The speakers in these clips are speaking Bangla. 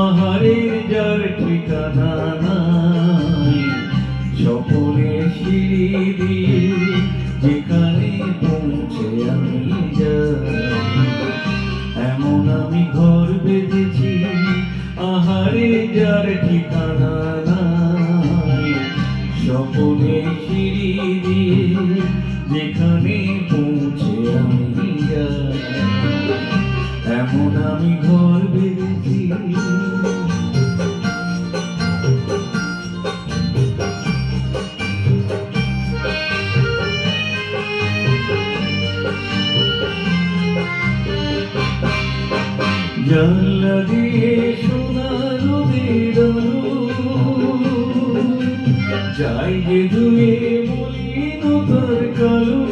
পাহাড়ের যার ঠিকানা নাই সপনে সিঁড়ি যেখানে পৌঁছে আমি এমন আমি ঘর বেঁধেছি আহারে যার ঠিকানা নাই সপনে সিঁড়ি দিয়ে যেখানে জানলা দিয়ে সোনা নদীর আলো যাই যে ধুয়ে মলিন তার কালো।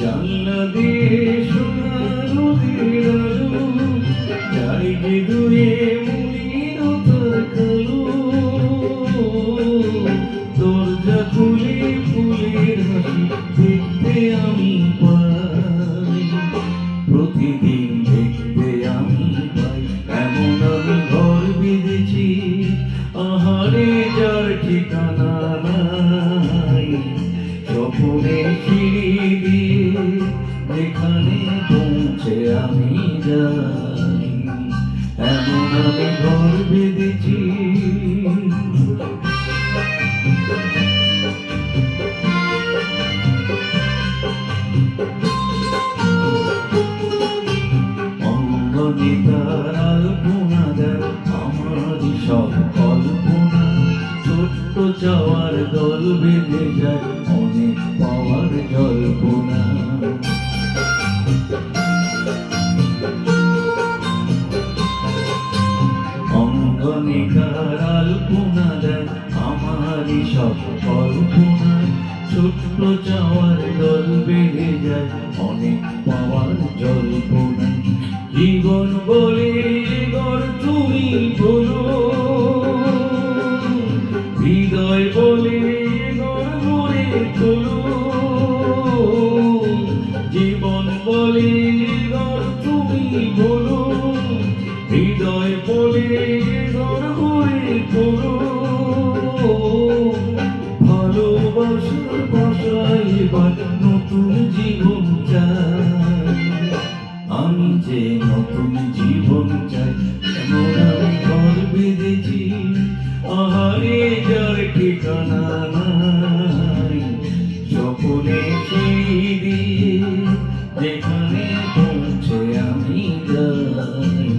জানলা দিয়ে সোনা নদীর যাই যে ধুয়ে মলিন তার কালো। দরজা খুলে ফুলের হাসি দেখতে আমি পাই। প্রতিদিন অঙ্গনিতার দল বেঁধে যায় অনেক পাওয়ার জল্পনা। কল্পনা ছোট্ট চাওয়ার দল বেড়ে যায়, অনেক পাওয়ার জল্পনা জীবন বলে গর তুমি বলো হৃদয় বলে গড়ে তোলো। জীবনে ঠিকানা নাই। স্বপনে ফিরি যেখানে পৌঁছে আমি যাই।